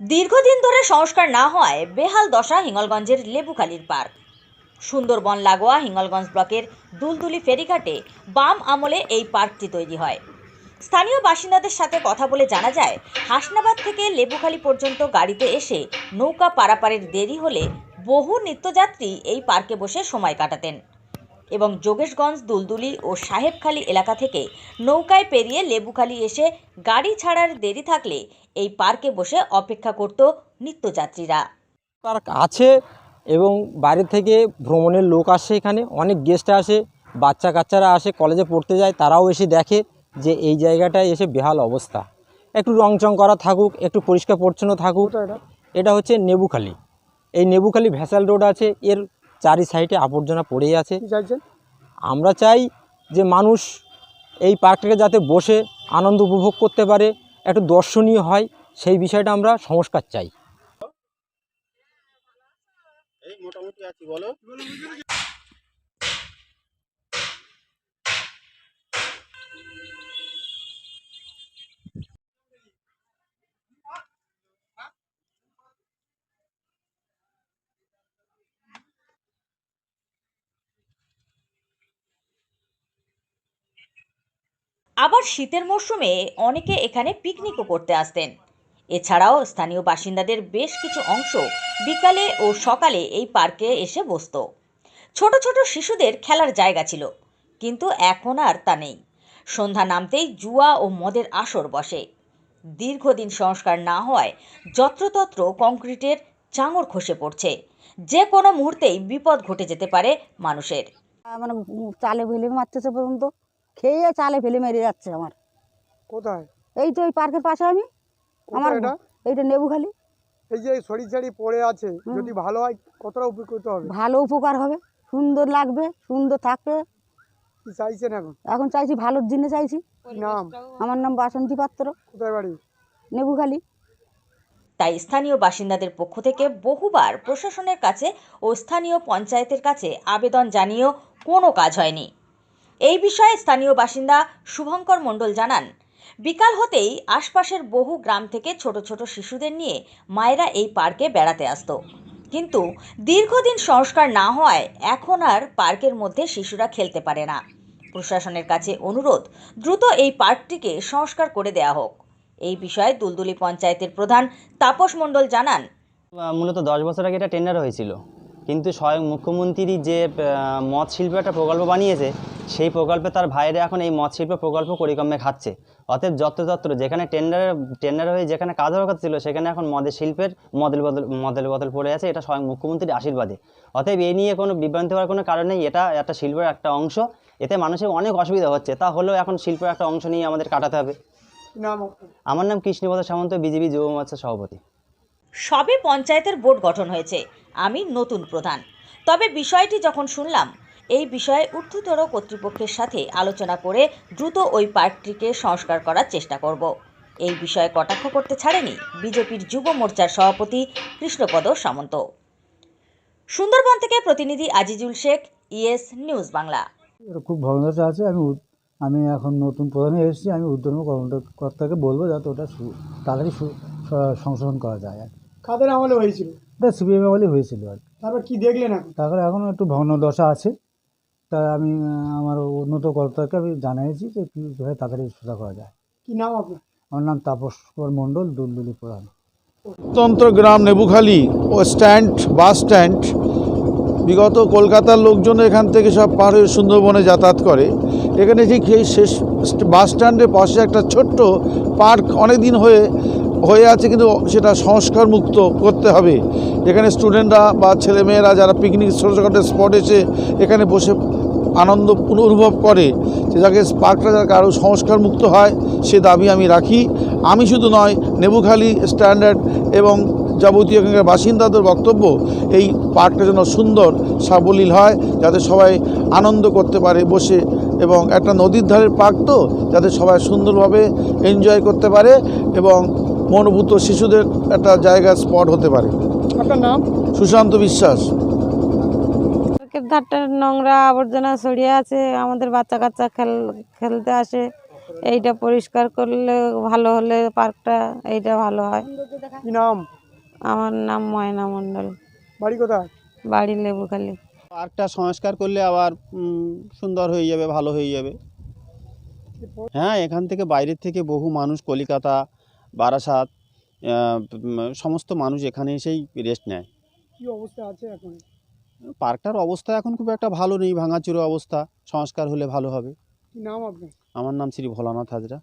দীর্ঘদিন ধরে সংস্কার না হওয়ায় বেহাল দশা হিঙ্গলগঞ্জের লেবুখালীর পার্ক। সুন্দরবন লাগোয়া হিঙ্গলগঞ্জ ব্লকের দুলদুলি ফেরিঘাটে বাম আমলে এই পার্কটি তৈরি হয়। স্থানীয় বাসিন্দাদের সাথে কথা বলে জানা যায়, হাসনাবাদ থেকে লেবুখালী পর্যন্ত গাড়িতে এসে নৌকা পারাপারের দেরি হলে বহু নিত্যযাত্রী এই পার্কে বসে সময় কাটাতেন। এবং যোগেশগঞ্জ দুলদুলি ও সাহেবখালী এলাকা থেকে নৌকায় পেরিয়ে লেবুখালী এসে গাড়ি ছাড়ার দেরি থাকলে এই পার্কে বসে অপেক্ষা করত নিত্যযাত্রীরা। পার্ক আছে এবং বাইরে থেকে ভ্রমণের লোক আসে এখানে অনেক গেস্ট আসে বাচ্চা কাচ্চারা আসে কলেজে পড়তে যায় তারাও এসে দেখে যে এই জায়গাটায় এসে বেহাল অবস্থা। একটু রং চং করা থাকুক একটু পরিষ্কার পরিচ্ছন্ন থাকুক এটা হচ্ছে নেবুখালি। এই নেবুখালি ভ্যাসাল রোড আছে এর চারি সাইডে আবর্জনা পড়েই আছে। আমরা চাই যে মানুষ এই পার্কটাকে যাতে বসে আনন্দ উপভোগ করতে পারে একটু দর্শনীয় হয় সেই বিষয়টা আমরা সংস্কার চাই। মোটামুটি আছি বলো। আবার শীতের মরশুমে অনেকে এখানে পিকনিকও করতে আসতেন। এছাড়াও স্থানীয় বাসিন্দাদের বেশ কিছু অংশ বিকালে ও সকালে এই পার্কে এসে বসতো। ছোট ছোট শিশুদের খেলার জায়গা ছিল, কিন্তু এখন আর তা নেই। সন্ধ্যা নামতেই জুয়া ও মদের আসর বসে। দীর্ঘদিন সংস্কার না হওয়ায় যত্রতত্র কংক্রিটের চাঙড় খসে পড়ছে। যে কোনো মুহূর্তেই বিপদ ঘটে যেতে পারে মানুষের। মানে চালে ফেলে মারতেছে পর্যন্ত। খেয়ে চালে ফেলে মেরে যাচ্ছে আমার। কোথায়? এই তো এই পার্কের পাশে আমি। আমার এইটা নেবুখালি। এই যে সরি সারি পড়ে আছে যদি ভালো হয় কতটা উপকৃত হবে? ভালো উপকার হবে সুন্দর লাগবে সুন্দর থাকবে। কি চাইছেন এখন? এখন চাইছি ভালোর জন্য চাইছি। নাম? আমার নাম বাসন্তী পাত্র। কোথায় বাড়ি? নেবুখালি। তাই স্থানীয় বাসিন্দাদের পক্ষ থেকে বহুবার প্রশাসনের কাছে ও স্থানীয় পঞ্চায়েতের কাছে আবেদন জানিয়েও কোনো কাজ হয়নি। এই বিষয়ে স্থানীয় বাসিন্দা শুভঙ্কর মণ্ডল জানান। বিকাল হতেই আশপাশের বহু গ্রাম থেকে ছোট ছোট শিশুদের নিয়ে মায়েরা এই পার্কে বেড়াতে আসতো। কিন্তু দীর্ঘদিন সংস্কার না হওয়ায় এখন আর পার্কের মধ্যে শিশুরা খেলতে পারে না। প্রশাসনের কাছে অনুরোধ, দ্রুত এই পার্কটিকে সংস্কার করে দেয়া হোক। এই বিষয়ে দুলদুলি পঞ্চায়েতের প্রধান তাপস মণ্ডল জানান। মূলত দশ বছর আগে এটা টেন্ডার হয়েছিল। কিন্তু স্বয়ং মুখ্যমন্ত্রী যে মৎ শিল্প একটা প্রকল্প বানিয়েছে সেই প্রকল্পে তার ভাইরা এখন এই মৎ শিল্প প্রকল্প পরিক্রমে খাচ্ছে। অতএব যত্রতত্র যেখানে টেন্ডার টেন্ডার হয়ে যেখানে কাজ হওয়ার কথা ছিল সেখানে এখন মদের শিল্পের মডেল বদল মডেল বদল পড়ে আছে এটা স্বয়ং মুখ্যমন্ত্রীর আশীর্বাদে। অতএব এই নিয়ে কোনো বিভ্রান্তি হওয়ার কোনো কারণ নেই এটা একটা শিল্পের একটা অংশ এতে মানুষের অনেক অসুবিধা হচ্ছে। তা হলেও এখন শিল্পের একটা অংশ নিয়ে আমাদের কাটাতে হবে? আমার নাম কৃষ্ণপদ সামন্ত বিজেপি যুব মোর্চার সভাপতি। সবে পঞ্চায়েতের বোর্ড গঠন হয়েছে। আমি নতুন প্রধান। তবে বিষয়টি যখন শুনলাম, এই বিষয়ে ঊর্ধ্বতর কর্তৃপক্ষের সাথে আলোচনা করে দ্রুত ওই পার্কটিকে সংস্কার করার চেষ্টা করব। এই বিষয়ে কটাক্ষ করতে ছাড়েনি বিজেপির যুব মোর্চার সভাপতি কৃষ্ণপদ সামন্ত। সুন্দরবন থেকে প্রতিনিধি আজিজুল শেখ, ইএস নিউজ বাংলা। খুব ভগ্নতা আছে, আমি আমি এখন নতুন প্রধানে এসেছি, আমি উদ্যম কর্মকর্তাকে বলব যাতে ওটা তাড়াতাড়ি সংশোধন করা যায় কাদের আমলে হয়েছিল? এটা সিপিএম বলেই হয়েছিল আর কি। তারপর কি দেখলেন এখন? তারপরে এখনও একটু ভগ্ন দশা আছে। তা আমি আমার উন্নত কর্তাকে আমি জানিয়েছি যে কীভাবে তাড়াতাড়ি সোজা করা যায়। কি নাম আপনার? আমার নাম তাপস কুমার মণ্ডল দুলদুলি প্রধান। স্বতন্ত্র গ্রাম নেবুখালী ও স্ট্যান্ড বাস স্ট্যান্ড। বিগত কলকাতার লোকজন এখান থেকে সব পার হয়ে সুন্দরবনে যাতায়াত করে। এখানে ঠিক এই শেষ বাস স্ট্যান্ডের পাশে একটা ছোট্ট পার্ক অনেক দিন হয়ে হয়ে আছে, কিন্তু সেটা সংস্কার মুক্ত করতে হবে। এখানে স্টুডেন্টরা বা ছেলেমেয়েরা যারা পিকনিক ছোটোখাটো স্পট এসে এখানে বসে আনন্দ অনুভব করে, যে যাকে পার্কটা যাতে আরও সংস্কার মুক্ত হয়, সে দাবি আমি রাখি। আমি শুধু নয়, নেবুখালী স্ট্যান্ডার্ড এবং যাবতীয় এখানকার বাসিন্দাদের বক্তব্য, এই পার্কটা যেন সুন্দর, সাবলীল হয়, যাতে সবাই আনন্দ করতে পারে বসে। এবং একটা নদীর ধারের পার্ক তো, যাতে সবাই সুন্দরভাবে এনজয় করতে পারে এবং মনোভূত শিশুদের একটা জায়গা স্পট হতে পারে। আপনার নাম? সুশান্ত বিশ্বাস। পার্কের ধারটা নোংরা আবর্জনা ছড়িয়ে আছে আমাদের বাচ্চা কাচ্চা খেল খেলতে আসে। এইটা পরিষ্কার করলে ভালো হলে পার্কটা এইটা ভালো হয়। কি নাম? আমার নাম ময়না মণ্ডল। বাড়ি কোথায়? বাড়ি লেবুখালি। পার্কটা সংস্কার করলে আবার সুন্দর হয়ে যাবে ভালো হয়ে যাবে। হ্যাঁ এখান থেকে বাইরের থেকে বহু মানুষ কলিকাতা বারাসাত সমস্ত মানুষ এখানে এসেই রেস্ট নেয়। কী অবস্থা আছে এখন? পার্কটার অবস্থা এখন খুব একটা ভালো নেই ভাঙাচুরো অবস্থা সংস্কার হলে ভালো হবে। কি নাম আপনার? আমার নাম শ্রী ভোলানাথ হাজরা।